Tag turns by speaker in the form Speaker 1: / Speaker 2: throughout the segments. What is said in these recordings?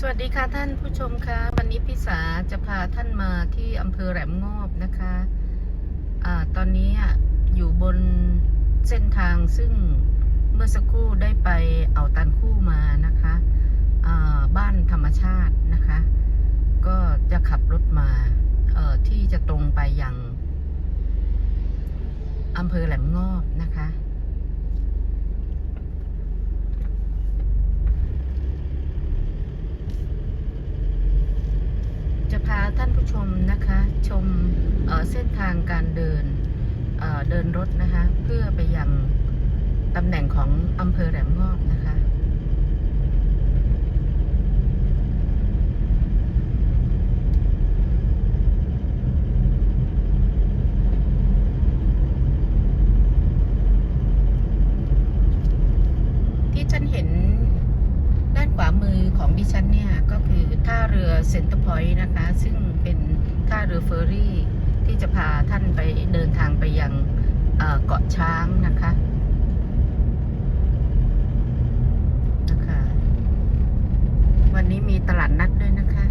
Speaker 1: สวัสดีค่ะท่านผู้ชมคะวันนี้พี่สาจะพาท่านมาที่อำเภอแหลมงอบนะคะอาตอนนี้อะอยู่บนเส้นทางซึ่งเมื่อสักครู่ได้ไปเอาตันคู่มานะคะอ่าบ้านธรรมชาตินะคะ ก็จะขับรถมาเอ่อที่จะตรงไปยังอำเภอแหลมงอบนะคะ จะพาท่านผู้ชมนะคะ ชมเเส้นทางการเดินเเดินรถนะคะ เพื่อไปยังตำแหน่งของอำเภอแหลมงอบนะคะ ที่ฉันเห็นด้านขวามือของดิฉันเนี่ย ก็คือท่าเรือเซ็นเตอร์พอยต์นะคะ ซึ่งเป็นท่าเรือเฟอร์รี่ที่จะพาท่านไปเดินทางไปยังเกาะช้างนะคะ วันนี้มีตลาดนัดด้วยนะคะ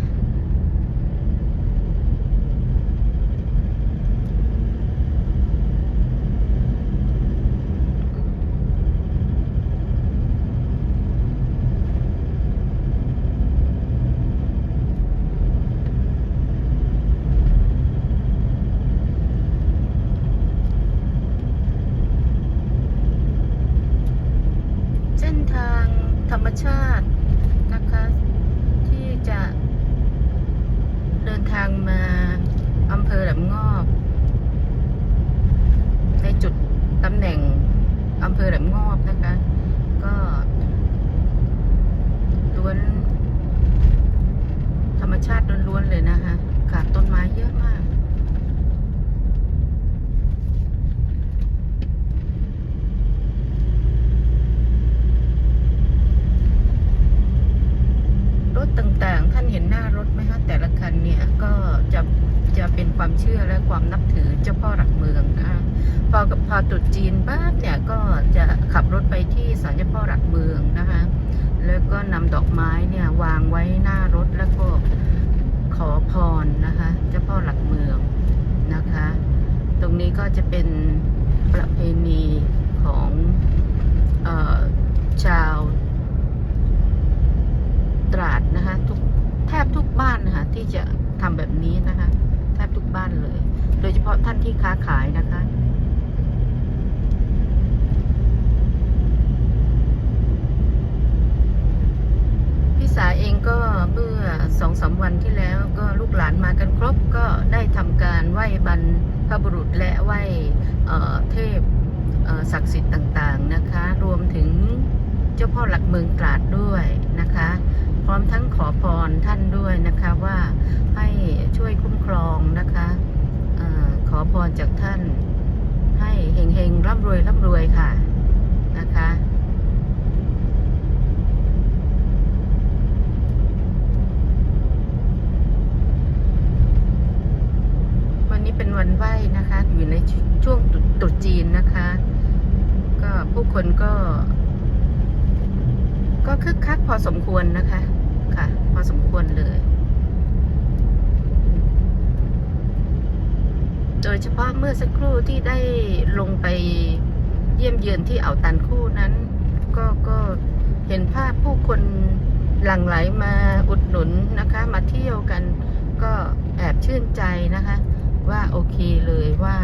Speaker 1: เส้นทางธรรมชาตินะคะ ที่จะเดินทางมา อำเภอแหลมงอบ ในจุดตำแหน่งอำเภอแหลมงอบนะคะ ก็ล้วน ธรรมชาติล้วนๆเลยนะคะค่ะต้นไม้เยอะมาก รถต่างๆ ท่านเห็นหน้ารถไหมคะแต่ละคันเนี่ยก็จะจะเป็นความเชื่อและความ นับถือเจ้าพ่อหลักเมืองนะคะพอพอตรุษจีนบ้านเนี่ยก็จะขับรถไปที่ศาลเจ้าพ่อหลักเมืองนะคะ แล้วก็นำดอกไม้เนี่ยวางไว้หน้ารถแล้วก็ขอพรนะคะ เจ้าพ่อหลักเมืองนะคะ ตรงนี้ก็จะเป็นประเพณีของเออชาว ตราดนะคะทุกแทบทุกบ้านนะคะที่จะทำแบบนี้นะคะ แทบทุกบ้านเลย โดยเฉพาะท่านที่ค้าขายนะคะ พี่สาเองก็เมื่อสองสาม วันที่แล้วก็ลูกหลานมากันครบก็ได้ทำการไหว้บรรพบุรุษและไหว้เทพศักดิ์สิทธิ์ต่างๆนะคะ รวมถึงเจ้าพ่อหลักเมืองตราดด้วยนะคะ พร้อมทั้งขอพรท่านด้วยนะคะว่าให้ช่วยคุ้มครองนะคะอขอพรจากท่านให้เฮงๆร่ำรวยร่ำรวยค่ะนะคะ วันไหว้นะคะ อยู่ในช่วงตรุตรุษจีนนะคะ ก็ผู้คนก็ ก็คึกคักพอสมควรนะคะ ค่ะ พอสมควรเลย โดยเฉพาะเมื่อสักครู่ที่ได้ลงไปเยี่ยมเยือนที่อ่าวตันคู่นั้น ก็ก็เห็นภาพผู้คนหลั่งไหลมาอุดหนุนนะคะ มาเที่ยวกันก็แอบชื่นใจนะคะ ว่าโอเคเลยว่า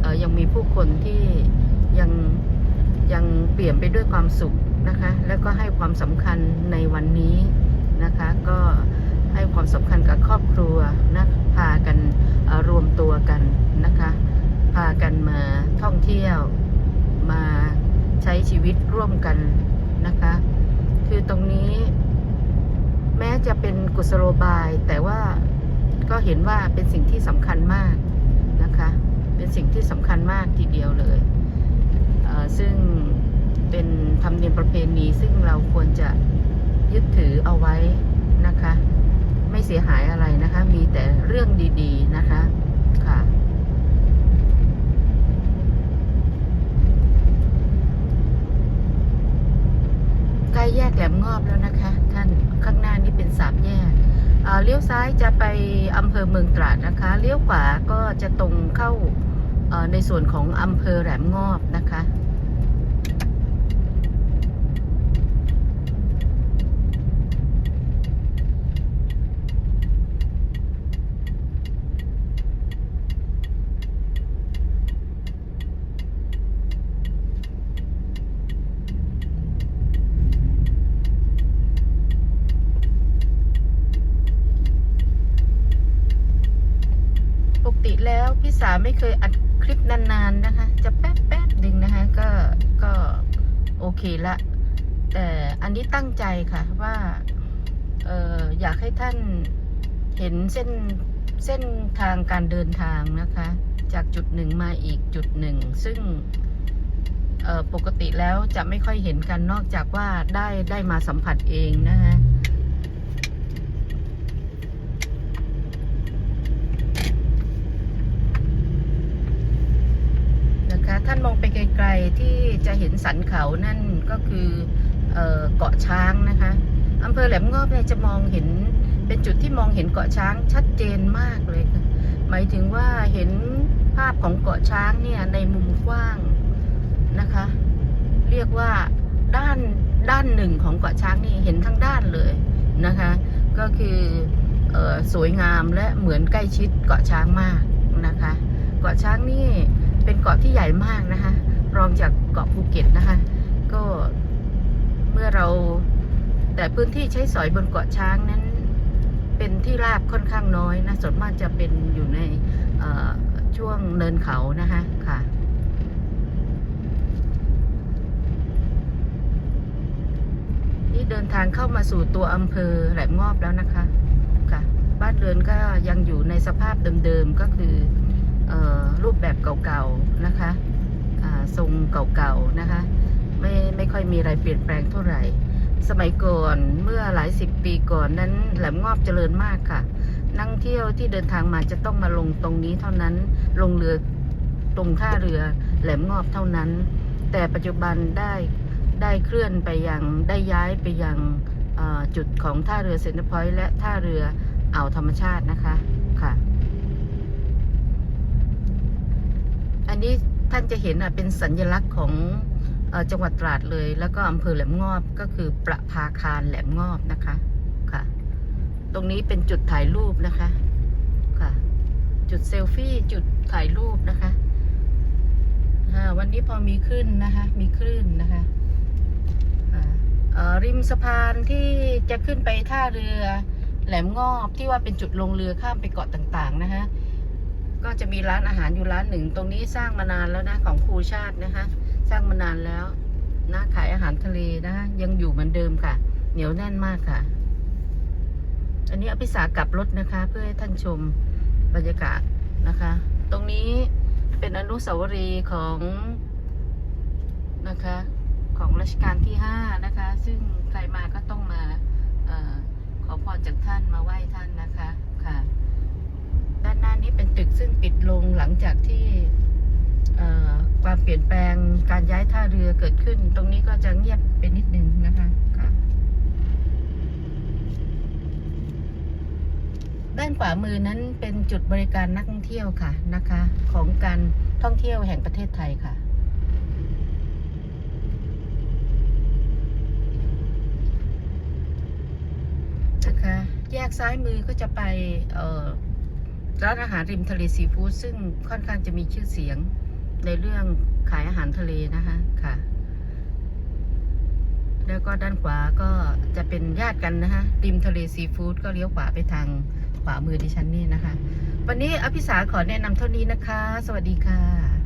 Speaker 1: เออยังมีผู้คนที่ยังยังเปลี่ยนไปด้วยความสุขนะคะ แล้วก็ให้ความสำคัญในวันนี้นะคะ ก็ให้ความสำคัญกับครอบครัวนะพากันรวมตัวกันนะคะ พากันมาท่องเที่ยวมาใช้ชีวิตร่วมกันนะคะ คือตรงนี้ แม้จะเป็นกุศโลบายแต่ว่า ก็เห็นว่าเป็นสิ่งที่สำคัญมากนะคะ เป็นสิ่งที่สำคัญมากทีเดียวเลยเซึ่งเป็นธรรมเนียมประเพณีซึ่งเราควรจะยึดถือเอาไว้นะคะ ไม่เสียหายอะไรนะคะ มีแต่เรื่องดีๆนะคะค่ะใกล้แยกแหลมงอบแล้วนะคะ เลี้ยวซ้ายจะไปอำเภอเมืองตราดนะคะ เลี้ยวขวาก็จะตรงเข้าในส่วนของอำเภอแหลมงอบนะคะ ปก ติแล้วพี่สาไม่เคยอัดคลิปนานๆนะคะ จะแป๊บแป๊บๆดึงนะคะก็ก็โอเคละ แต่อันนี้ตั้งใจค่ะว่าเอออยากให้ท่านเห็นเส้นเส้นทางการเดินทางนะคะ จากจุดหนึ่งมาอีกจุดหนึ่ง ซึ่งปกติแล้วจะไม่ค่อยเห็นกันนอกจากว่าได้ได้มาสัมผัสเองนะคะท่านมองไปไกลๆ ที่จะเห็นสันเขานั่นก็คือเออเกาะช้างนะคะอำเภอแหลมงอบเนี่ยจะมองเห็นเป็นจุดที่มองเห็นเกาะช้างชัดเจนมากเลยค่ะหมายถึงว่าเห็นภาพของเกาะช้างเนี่ยในมุมกว้างนะคะ เรียกว่าด้านด้านหนึ่งของเกาะช้างนี่เห็นทั้งด้านเลยนะคะ ก็คือออสวยงามและเหมือนใกล้ชิดเกาะช้างมากนะคะ เกาะช้างนี่เป็นเกาะที่ใหญ่มากนะคะ รองจากเกาะภูเก็ตนะคะ ก็เมื่อเราแต่พื้นที่ใช้สอยบนเกาะช้างนั้น เป็นที่ราบค่อนข้างน้อยนะส่วนมากจะเป็นอยู่ในช่วงเนินเขานะคะค่ะนี่เดินทางเข้ามาสู่ตัวอำเภอแหลมงอบแล้วนะคะค่ะบ้านเรือนก็ยังอยู่ในสภาพเดิมๆก็คือออรูปแบบเก่าๆนะคะ ทรงเก่าๆนะคะ ไม่ไม่ค่อยมีอะไรเปลี่ยนแปลงเท่าไหร่ สมัยก่อนเมื่อหลายสิบปีก่อนนั้นแหลมงอบเจริญมากค่ะ นักท่งเที่ยวที่เดินทางมาจะต้องมาลงตรงนี้เท่านั้นลงเรือตรงท่าเรือแหลมงอบเท่านั้น แต่ปัจจุบันได้ได้เคลื่อนไปยังได้ย้ายไปยังจุดของท่าเรือเซนทรัลพอยต์และท่าเรืออ่าวธรรมชาตินะคะค่ะ นี้ท่านจะเห็นอะเป็นสัญลักษณ์ของอจังหวัดตราดเลย แล้วก็อำเภอแหลมงอบก็คือประภาคารแหลมงอบนะคะค่ะ ตรงนี้เป็นจุดถ่ายรูปนะคะค่ะ จุดเซลฟี่จุดถ่ายรูปนะคะวันนี้พอมีขึ้นนะคะ มีคลื่นนะคะริมสะพานที่จะขึ้นไปท่าเรือแหลมงอบที่ว่าเป็นจุดลงเรือข้ามไปเกาะต่างๆนะคะ ก็จะมีร้านอาหารอยู่ร้านหนึ่ง ตรงนี้สร้างมานานแล้วนะของครูชาตินะคะ สร้างมานานแล้วนะขายอาหารทะเลนะคะยังอยู่เหมือนเดิมค่ะ เหนียวแน่นมากค่ะ อันนี้อภิสากลับรถนะคะ เพื่อให้ท่านชมบรรยากาศนะคะ ตรงนี้เป็นอนุสาวรีย์ของนะคะของรัชกาลที่ห้านะคะ ซึ่งใครมาก็ต้องมาอขอพรจากท่านมาไหว้ท่านนะคะ หน้านี้เป็นตึกซึ่งปิดลงหลังจากที่ความเปลี่ยนแปลงการย้ายท่าเรือเกิดขึ้น ตรงนี้ก็จะเงียบไปนิดนึงนะคะค่ะด้านขวามือนั้นเป็นจุดบริการนักท่องเที่ยวค่ะนะคะ ของการท่องเที่ยวแห่งประเทศไทยค่ะ นะคะ แยกซ้ายมือก็จะไปเร้านอาหารริมทะเลซีฟู้ดซึ่งค่อนข้างจะมีชื่อเสียงในเรื่องขายอาหารทะเลนะคะค่ะ แล้วก็ด้านขวาก็จะเป็นญาติกันนะคะริมทะเลซีฟู้ดก็เลี้ยวขวาไปทางขวามือดิฉันนี่นะคะ วันนี้อภิสาขอแนะนำเท่านี้นะคะ สวัสดีค่ะ